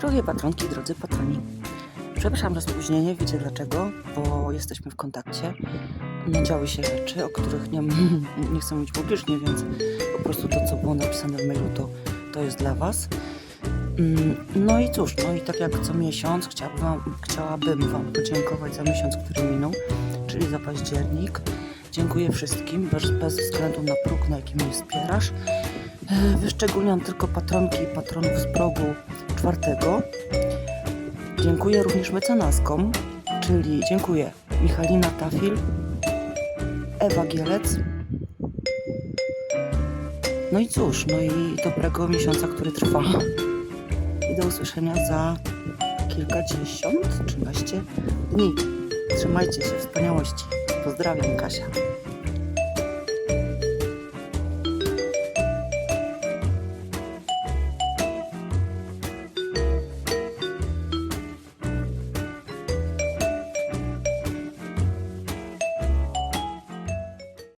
Drogie patronki, drodzy patroni. Przepraszam za spóźnienie, wiecie dlaczego? Bo jesteśmy w kontakcie. No działy się rzeczy, o których nie, nie chcę mówić publicznie, więc po prostu to, co było napisane w mailu, to, to jest dla Was. Mm, No i cóż, no i tak jak co miesiąc chciałabym wam, chciałabym Wam podziękować za miesiąc, który minął, czyli za październik. Dziękuję wszystkim, bez, bez względu na próg, na jaki mnie wspierasz. Wyszczególniam tylko patronki i patronów z progu czwartego. Dziękuję również mecenaskom, czyli dziękuję Michalina Tafil, Ewa Gielec. No i cóż, no i dobrego miesiąca, który trwa. I do usłyszenia za kilkadziesiąt, trzynaście dni. Trzymajcie się, wspaniałości. Pozdrawiam, Kasia.